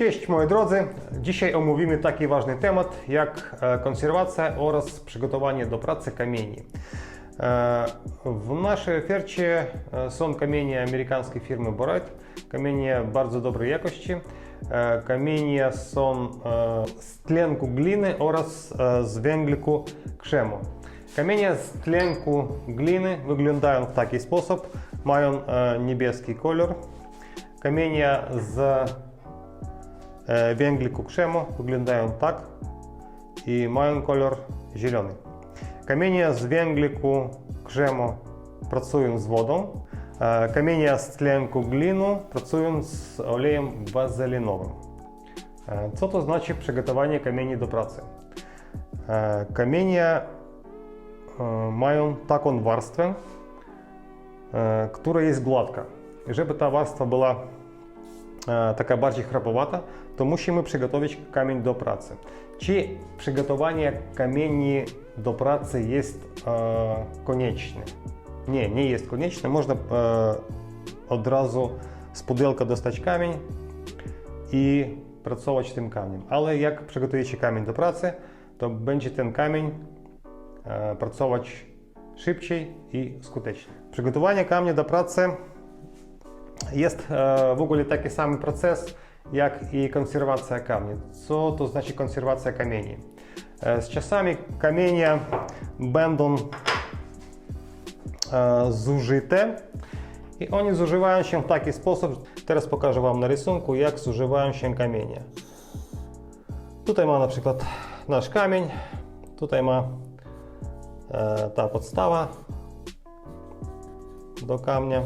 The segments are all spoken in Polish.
Cześć moi drodzy, dzisiaj omówimy taki ważny temat jak e, konserwacja oraz przygotowanie do pracy kamieni. E, W naszej ofercie e, są kamienie amerykańskiej firmy Borat, kamienie bardzo dobrej jakości. Kamienie są z tlenku gliny oraz z węgliku krzemu. Kamienie z tlenku gliny wyglądają w taki sposób, mają niebieski kolor. Kamienie z e, węgliku krzemu wyglądają tak i mają kolor zielony. Kamienie z węgliku krzemu pracują z wodą, e, kamienie z tlenku glinu pracują z olejem wazelinowym. E, Co to znaczy przygotowanie kamieni do pracy? E, Kamienie e, mają taką warstwę, e, która jest gładka. I żeby ta warstwa była e, taka bardziej chrapowata, to musimy przygotować kamień do pracy. Czy przygotowanie kamieni do pracy jest e, konieczne? Nie, nie jest konieczne. Można e, od razu z pudełka dostać kamień i pracować tym kamieniem. Ale jak przygotujecie kamień do pracy, to będzie ten kamień e, pracować szybciej i skutecznie. Przygotowanie kamienia do pracy jest e, w ogóle taki sam proces jak i konserwacja kamienia. Co to znaczy konserwacja kamieni? E, Z czasami kamienie będą e, zużyte i oni zużywają się w taki sposób. Teraz pokażę Wam na rysunku, jak zużywają się kamienie. Tutaj ma na przykład nasz kamień, tutaj ma ta podstawa do kamienia.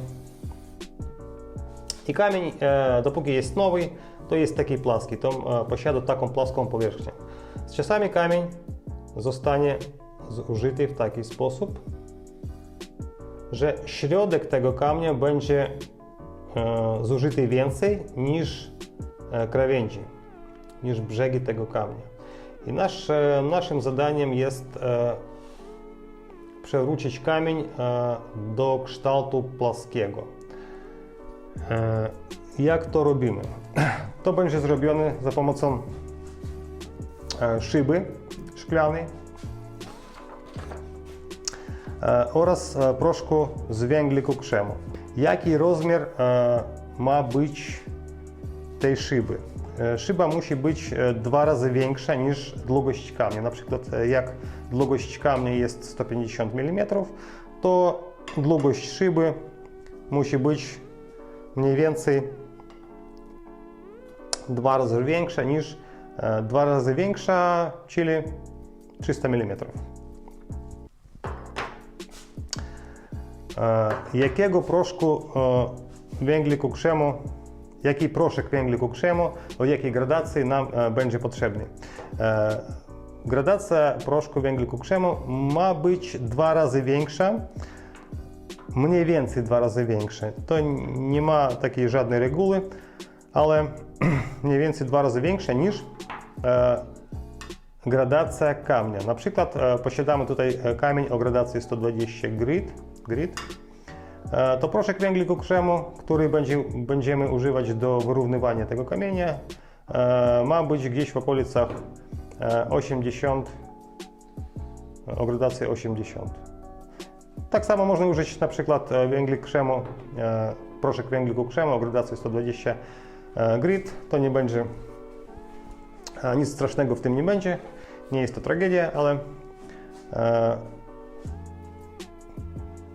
E, dopóki jest nowy, to jest taki płaski, to e, posiada taką płaską powierzchnię. Z czasami kamień zostanie zużyty w taki sposób, że środek tego kamienia będzie e, zużyty więcej niż e, krawędzi, niż brzegi tego kamienia. I nasz, e, naszym zadaniem jest przewrócić kamień do kształtu płaskiego. E, Jak to robimy? To będzie zrobione za pomocą e, szyby szklanej e, oraz proszku z węgliku krzemu. Jaki rozmiar ma być tej szyby? Szyba musi być dwa razy większa niż długość kamienia. Na przykład jak długość kamienia jest 150 mm, to długość szyby musi być mniej więcej dwa razy większa niż e, dwa razy większa, czyli 300 mm. E, Jakiego proszku e, węgliku krzemu, jaki proszek węgliku krzemu, o jakiej gradacji nam będzie potrzebny? Gradacja proszku węgliku krzemu ma być dwa razy większa, mniej więcej dwa razy większe. To nie ma takiej żadnej reguły, ale mniej więcej dwa razy większe niż e, gradacja kamienia. Na przykład e, posiadamy tutaj e, kamień o gradacji 120 grit, grit. E, to proszek węgliku krzemu, który będzie, będziemy używać do wyrównywania tego kamienia, e, ma być gdzieś w okolicach e, 80, o gradacji 80. Tak samo można użyć na przykład e, węglik krzemu, e, proszek węgliku krzemu o gradacji 120 e, grit. To nie będzie, nic strasznego w tym nie będzie, nie jest to tragedia, ale e,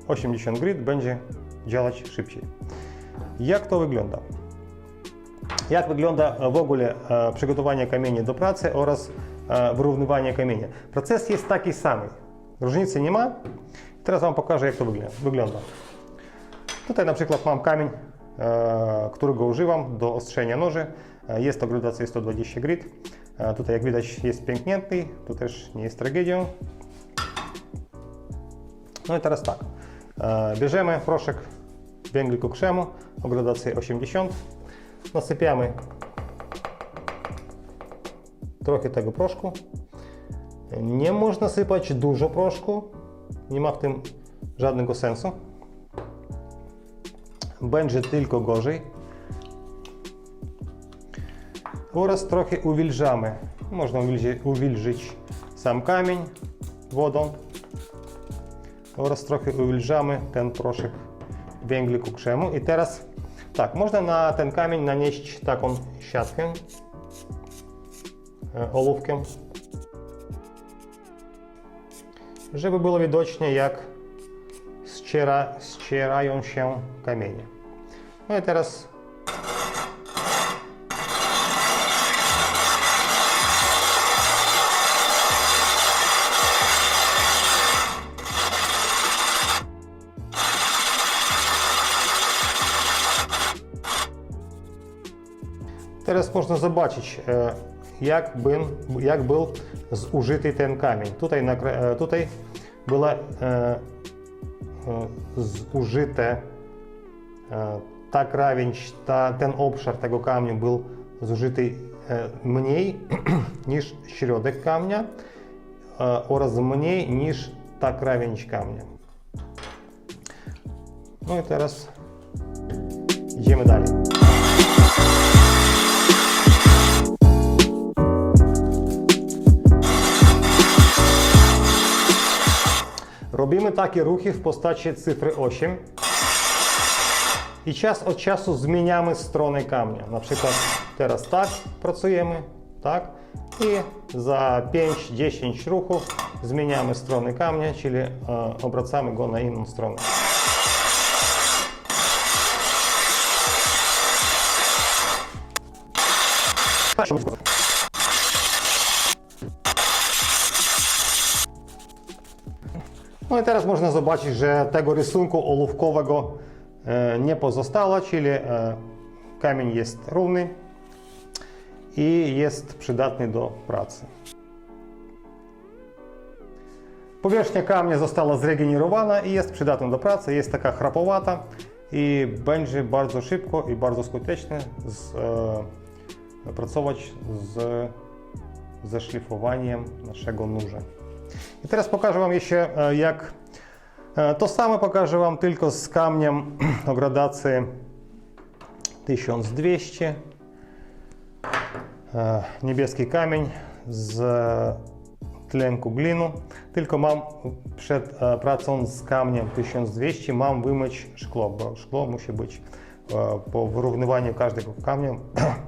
80 grit będzie działać szybciej. Jak to wygląda? Jak wygląda w ogóle przygotowanie kamienia do pracy oraz wyrównywanie kamienia? Proces jest taki sam. Różnicy nie ma. Teraz Wam pokażę, jak to wygląda-. Tutaj na przykład mam kamień, e, którego używam do ostrzenia noży. E, Jest to gradacja 120 grit. E, Tutaj jak widać jest pęknięty, to też nie jest tragedią. No i teraz tak. E, Bierzemy proszek węgliku krzemu o gradacji 80. Nasypiamy trochę tego proszku. Nie można sypać dużo proszku, nie ma w tym żadnego sensu. Będzie tylko gorzej. oraz trochę uwilżamy. Można uwilży- uwilżyć sam kamień wodą oraz trochę uwilżamy ten proszek węgliku krzemu. I teraz tak, można na ten kamień nanieść taką siatkę e, ołówkiem, żeby było widocznie jak ściera, ścierają się kamienie. No i teraz Teraz można zobaczyć, e, jak, był, jak był zużyty ten kamień. Tutaj, na, kra- e, tutaj była e, e, zużyte e, ta krawędź, ta, ten obszar tego kamienia był zużyty e, mniej niż środek kamienia e, oraz mniej niż ta krawędź kamienia. No i teraz idziemy dalej. Robimy takie ruchy w postaci cyfry 8 i czas od czasu zmieniamy stronę kamienia. Na przykład teraz tak pracujemy, tak? I za 5-10 ruchów zmieniamy stronę kamienia, czyli e, obracamy go na inną stronę. No i teraz można zobaczyć, że tego rysunku ołówkowego e, nie pozostało, czyli e, kamień jest równy i jest przydatny do pracy. Powierzchnia kamienia została zregenerowana i jest przydatna do pracy, jest taka chrapowata i będzie bardzo szybko i bardzo skutecznie z, e, pracować z, ze szlifowaniem naszego nóża. I teraz pokażę Wam jeszcze, e, jak e, to samo pokażę Wam tylko z kamieniem o gradacji 1200. E, Niebieski kamień z tlenku glinu. Tylko mam przed e, pracą z kamieniem 1200 mam wymyć szkło, bo szkło musi być e, po wyrównywaniu każdego kamienia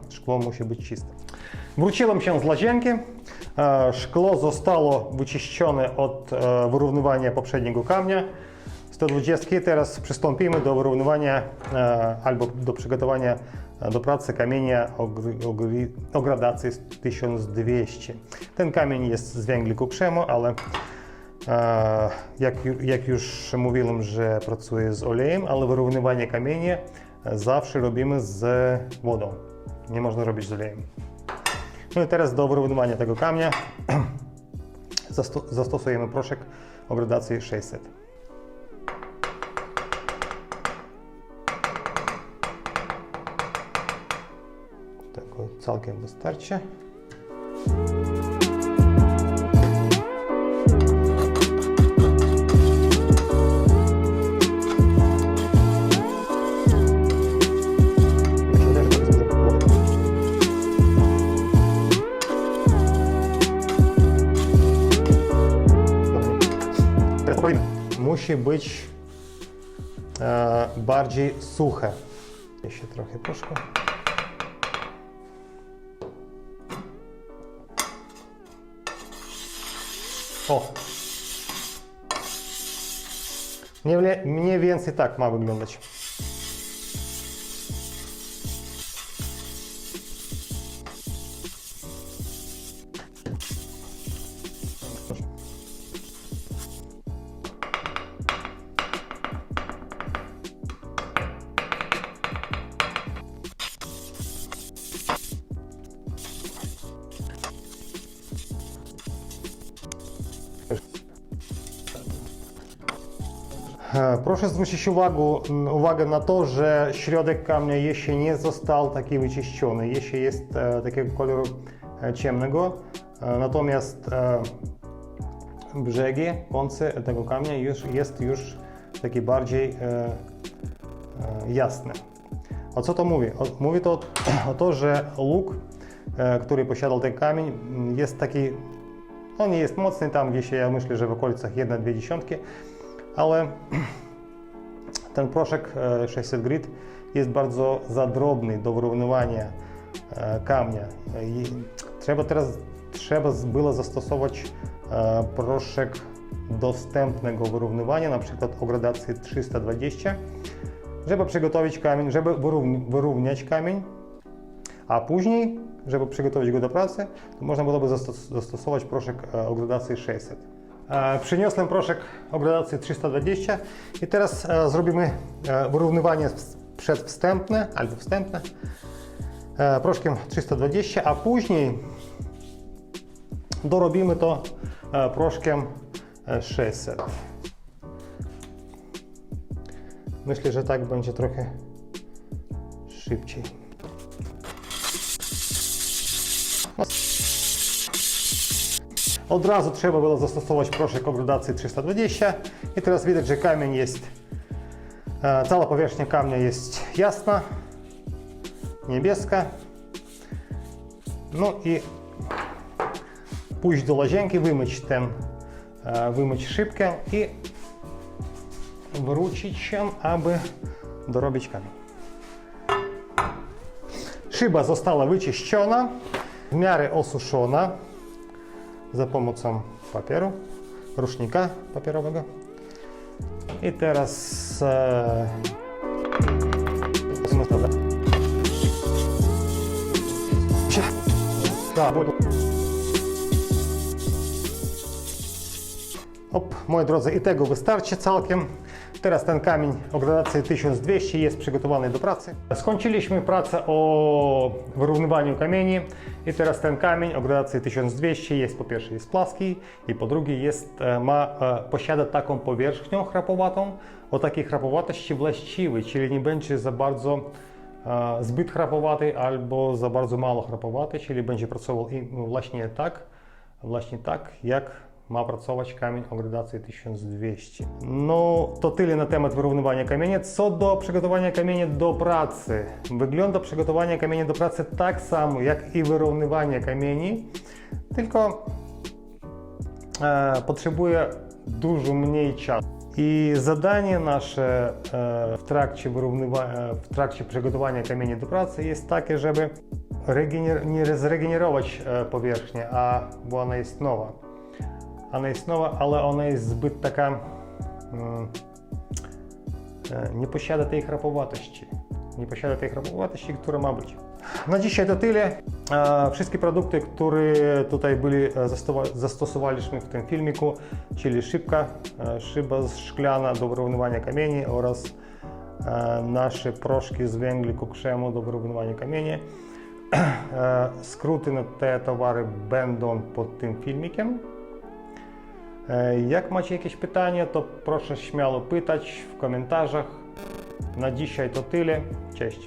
szkło musi być czyste. Wróciłem się z łazienki. E, Szkło zostało wyczyszczone od e, wyrównywania poprzedniego kamienia 120. Teraz przystąpimy do wyrównywania e, albo do przygotowania do pracy kamienia o, gr- o, gr- o gradacji 1200. Ten kamień jest z węgliku krzemu, ale jak, jak już mówiłem, że pracuję z olejem, ale wyrównywanie kamienia zawsze robimy z wodą. Nie można robić z olejem. No i teraz do wyrównywania tego kamienia zastosujemy proszek o gradacji 600. Tego całkiem wystarczy. Być e, bardziej suche. Jeszcze trochę proszku. O! Mniej, mniej więcej tak ma wyglądać. Proszę zwrócić uwagę, uwagę na to, że środek kamienia jeszcze nie został taki wyczyszczony, jeszcze jest e, takiego koloru e, ciemnego, e, natomiast brzegi, końce tego kamienia już, jest już taki bardziej jasny. O co to mówi? Mówi to o to, że łuk który posiadał ten kamień, m, jest taki, on nie jest mocny, tam gdzieś ja myślę, że w okolicach 1-2 dziesiątki, ale ten proszek e, 600 grit jest bardzo za drobny do wyrównywania e, kamnia. I trzeba teraz trzeba było zastosować e, proszek dostępnego wyrównywania, na przykład o gradacji 320, żeby przygotować kamień, żeby wyrównać kamień, a później, żeby przygotować go do pracy, to można byłoby zastos- zastosować proszek e, o gradacji 600. E, Przyniosłem proszek o gradacji 320 i teraz e, zrobimy e, wyrównywanie ws- przedwstępne albo wstępne proszkiem 320, a później dorobimy to proszkiem e, 600. Myślę, że tak będzie trochę szybciej. Od razu trzeba było zastosować proszek o gradacji 320 i teraz widać, że kamień jest, e, cała powierzchnia kamnia jest jasna, niebieska. No i pójść do łazienki, wymyć ten, e, wymyć szybkę i wrócić się, aby dorobić kamień. Szyba została wyczyszczona, w miarę osuszona za pomocą papieru, rusznika papierowego. I teraz e, Tak, moi drodzy, i tego wystarczy całkiem. Teraz ten kamień o gradacji 1200 jest przygotowany do pracy. Skończyliśmy pracę o wyrównywaniu kamieni i teraz ten kamień o gradacji 1200 jest po pierwsze jest płaski i po drugie jest, e, ma, e, posiada taką powierzchnię chrapowatą o takiej chrapowatości właściwej, czyli nie będzie za bardzo e, zbyt chrapowaty albo za bardzo mało chrapowaty, czyli będzie pracował właśnie tak, właśnie tak jak ma pracować kamień o gradacji 1200. No to tyle na temat wyrównywania kamienia. Co do przygotowania kamienia do pracy. Wygląda przygotowanie kamienia do pracy tak samo jak i wyrównywanie kamieni, tylko e, potrzebuje dużo mniej czasu. I zadanie nasze e, w trakcie wyrównywania, w trakcie przygotowania kamienia do pracy jest takie, żeby regener- nie zregenerować e, powierzchnię, a bo ona jest nowa. Ona jest nowa, ale ona jest zbyt taka mm, e, nie posiada tej chrapowatości. Nie posiada tej chrapowatości, która ma być. Na dzisiaj to tyle. E, Wszystkie produkty, które tutaj byli e, zastowa- zastosowaliśmy w tym filmiku, czyli szybka, e, szyba szklana do wyrównywania kamieni oraz e, nasze proszki z węgli krzemu do wyrównywania kamieni. E, Skróty na te towary będą pod tym filmikiem. E, Jak macie jakieś pytania, to proszę śmiało pytać w komentarzach. Na dzisiaj to tyle. Cześć.